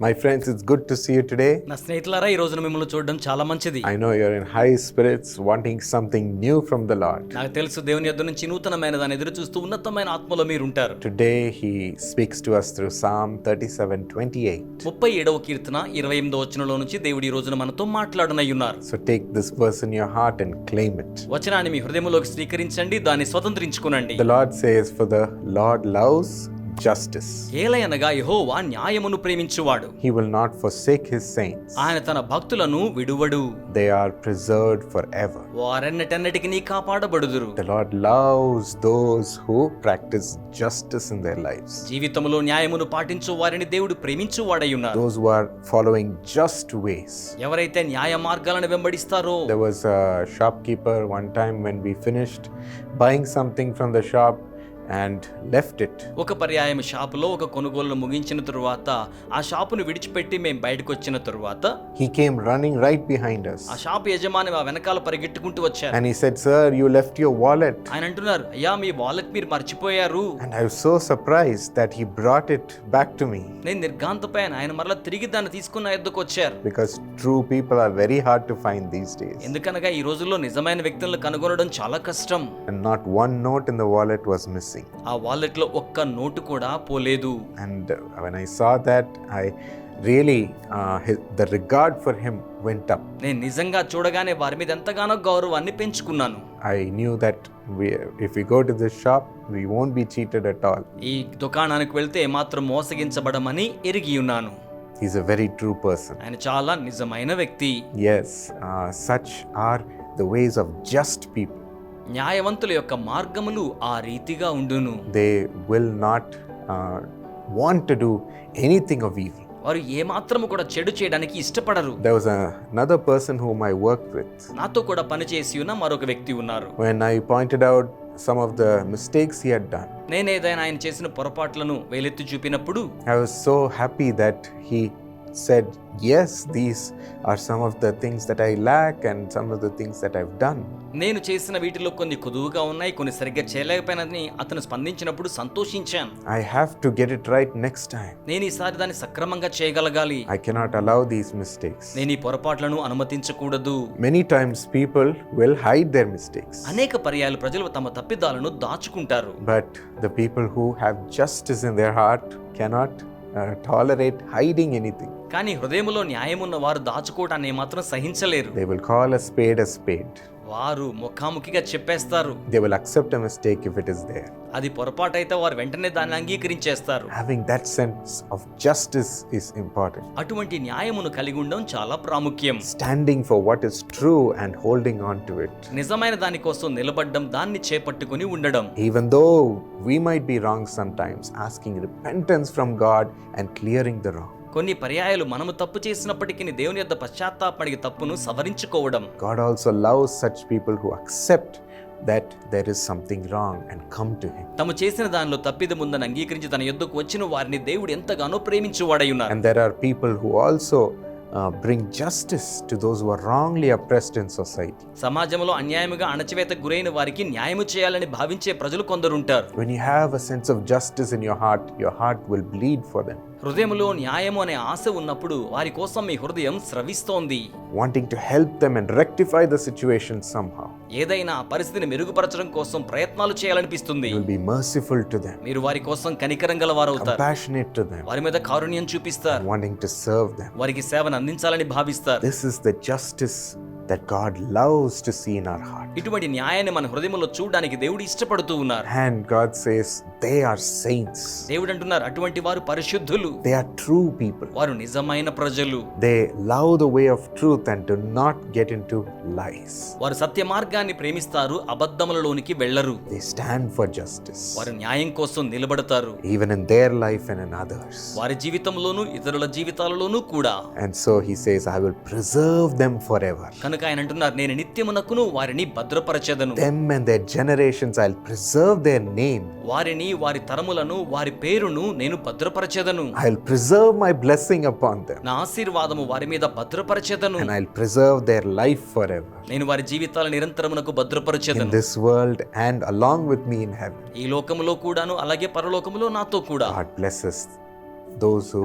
My friends it's good to see you today నా స్నేహితులారా ఈ రోజున మిమ్మల్ని చూడడం చాలా మంచిది. I know your in high spirits wanting something new from the Lord నాకు తెలుసు దేవుని యొద్ నుంచి నూతనమైన దాని ఎదురు చూస్తూ ఉన్నతమైన ఆత్మలో మీరు ఉంటారు today he speaks to us through psalm thirty seven twenty eight ముప్పై ఏడవ కీర్తన ఇరవై ఎనిమిదవ వచనంలో నుంచి దేవుడు ఈ రోజున మనతో మాట్లాడనై ఉన్నారు so take this verse in your heart and claim it వచనాన్ని మీ హృదయంలోకి స్వీకరించండి దాన్ని స్వతంత్రించుకునండి. The Lord says for the Lord loves justice ఏలయనగా యెహోవా న్యాయమును ప్రేమించువాడు. He will not forsake his saints ఆయన తన భక్తులను విడువడు. They are preserved forever వారన్నిటన్నిటికి నీ కాపాడబడుదురు. The Lord loves those who practice justice in their lives జీవితములో న్యాయమును పాటించు వారిని దేవుడు ప్రేమించువాడై ఉన్నాడు those who are following just ways ఎవరైతే న్యాయ మార్గాలను వెంబడిస్తారో. There was a shopkeeper one time when we finished buying something from the shop and left it. ఒక పర్యాయం షాపులో ఒక కొనుగోలును ముగించిన తరువాత ఆ షాపును విడిచిపెట్టి మేము బయటకు వచ్చిన తరువాత He came running right behind us ఆ షాపు యజమాని మా వెనకాల పరిగెట్టుకుంటూ వచ్చారు and he said, Sir, you left your wallet. ఆయన అంటున్నారు అయ్యా మీ వాళ్ళకి మీరు మర్చిపోయారు And I was so surprised that he brought it back to me నేను నిర్గాంతపోయాను ఆయన మరలా తిరిగి దాన్ని తీసుకున్న ఎద్దుకు వచ్చారు because true people are very hard to find these days. ఎందుకనగా ఈ రోజుల్లో నిజమైన వ్యక్తులను కనుగొనడం చాలా కష్టం And not one note in the wallet was missing. ఆ వాలెట్లో ఒక్క నోటు కూడా పోలేదు And uh, when I saw that, I really, uh, his, the regard for him went up. నేను నిజంగా చూడగానే వారి మీద ఎంతగానో గౌరవాన్ని పెంచుకున్నాను I knew that we, if we go to this shop, we won't be cheated at all. ఈ దుకాణానికి వెళ్తే ఏమాత్రం మోసగించబడమని ఎరిగి ఉన్నాను He's a very true person. ఆయన చాలా నిజమైన వ్యక్తి Yes, uh, such are the ways of just people. న్యాయవంతుల యొక్క మార్గములు ఆ రీతిగా ఉండును. They will not want to do anything of evil వారు ఏ మాత్రము కూడా చెడు చేయడానికి ఇష్టపడరు. There was another person who my work with నాతో కూడా పని చేసి ఉన్న మరొక వ్యక్తి ఉన్నారు. When I pointed out some of the mistakes he had done నేనే ఏదైనా ఆయన చేసిన పొరపాట్లను వేలెత్తి చూపినప్పుడు I was so happy that he said, Yes, these are some of the things that I lack and some of the things that I've done. నేను చేసిన వీటిలో కొన్ని కుదువుగా ఉన్నాయి కొన్ని సరిగ్గా చేయలేకపోయినని అతను స్పందించినప్పుడు సంతోషించాను. I have to get it right next time నేను ఈసారి దాన్ని సక్రమంగా చేయగలగాలి. I cannot allow these mistakes నేను ఈ పొరపాట్లను అనుమతించకూడదు. Many times people will hide their mistakes అనేక పర్యాయాలు ప్రజలు తమ తప్పిదాలను దాచుకుంటారు. But the people who have justice in their heart cannot tolerate hiding anything కానీ హృదయములో న్యాయమున్న వారు దాచుకోవటాన్ని మాత్రం సహించలేరు. They will call a spade spade వారు ముఖాముఖిగా చెప్పేస్తారు. They will accept a mistake if it is there అది పొరపాటైతే వారు వెంటనే దాన్ని అంగీకరించేస్తారు. Having that sense of justice is important అటువంటి న్యాయమును కలిగి ఉండడం చాలా ప్రాముఖ్యం. Standing for what is true and holding on to it నిజమైన దానికోసం నిలబడడం దాన్ని చేపట్టుకుని ఉండడం. Even though we might be wrong sometimes asking repentance from God and clearing the wrong కొన్ని పర్యాయాలు మనము తప్పు చేసినప్పటికీ దేవుని యొక్క పశ్చాత్తాపడికి తప్పును సవరించుకోవడం God also loves such people who accept that there is something wrong and come to Him. తాము చేసిన దానిలో తప్పిదముందని అంగీకరించి తన యొద్దకు వచ్చిన వారిని దేవుడు ఎంతగానో ప్రేమించువాడై ఉన్నారు And there are people who also bring justice to those were wrongly oppressed in society సమాజంలో అన్యాయముగా అణచివేత గురైన వారికి న్యాయం చేయాలని భావించే ప్రజలు కొందరు ఉంటారు when you have a sense of justice in your heart your heart will bleed for them హృదయంలో న్యాయం అనే ఆశ ఉన్నప్పుడు వారి కోసం మీ హృదయం స్రవిస్తోంది. Wanting to help them and rectify the situation somehow ఏదైనా పరిస్థితిని మెరుగుపరచడం కోసం ప్రయత్నాలు చేయాలనిపిస్తుంది. మీరు వారి కోసం కనికరం గల వారు అవుతారు వారి మీద కారుణ్యం చూపిస్తారు. వారికి సేవను అందించాలని భావిస్తారు. This is the justice that God loves to see in our heart. ఇటువంటి న్యాయాన్ని మన హృదయంలో చూడడానికి దేవుడు ఇష్టపడుతూ ఉన్నారు And God says they are saints. దేవుడు అంటున్నారు అటువంటి వారు పరిశుద్ధులు They are true people. వారు నిజమైన ప్రజలు They love the way of truth and do not get into lies. వారు సత్య మార్గాన్ని ప్రేమిస్తారు అబద్ధములలోనికి వెళ్ళరు They stand for justice, వారు న్యాయం కోసం నిలబడతారు even in their life and in others. వారి జీవితంలోనూ ఇతరుల జీవితాలలోనూ కూడా And so He says, I will preserve them forever. కనుక ఆయన అంటున్నారు నేను నిత్యమునకును వారిని భద్రపరచెదను them and their generations i'll preserve their name వారిని వారి తరములను వారి పేరును నేను భద్రపరచెదను i'll preserve my blessing upon them నా ఆశీర్వాదము వారి మీద భద్రపరచెదను and i'll preserve their life forever నేను వారి జీవితాల నిరంతరమునకు in భద్రపరచెదను this world and along with me in heaven ఈ లోకములో కూడాను అలాగే పరలోకములో నాతో కూడా god blesses those who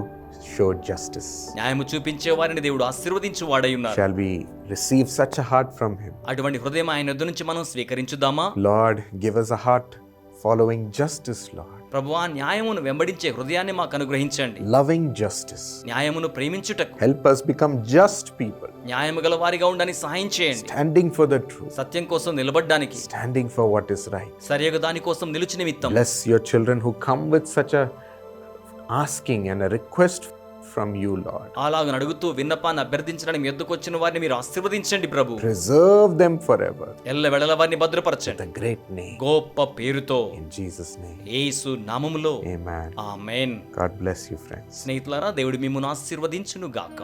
showed justice. న్యాయము చూపించే వారిని దేవుడు ఆశీర్వదించు వాడై ఉన్నారు Shall we receive such a heart from Him? అటువంటి హృదయం ఆయన యొద్ద నుంచి మనం స్వీకరించుదామా Lord, give us a heart following justice, Lord, ప్రభువా న్యాయమును వెంబడించే హృదయాన్ని మాకు అనుగ్రహించండి loving justice. న్యాయమును ప్రేమించుటకు Help us become just people, న్యాయము గల వారిగా ఉండని సహాయం చేయండి standing for the truth, సత్యం కోసం నిలబడ్డానికి standing for what is right. సరియగు దాని కోసం నిలుచు నిమిత్తం Bless your children who come with such a asking and a request from you, Lord. అలాగ అడుగుతూ విన్నపాన్ని అభ్యర్థించడానికి ఎద్దుకు వచ్చిన వారిని మీరు ఆశీర్వదించండి ప్రభు Preserve them forever. ఎల్ల వెడల వారిని భద్రపరచండి The great name. గొప్ప పేరుతో In Jesus' name. యేసు నామములో Amen. Amen God bless you, friends. స్నేహితులారా దేవుడు మిమ్మల్ని ఆశీర్వదించును గాక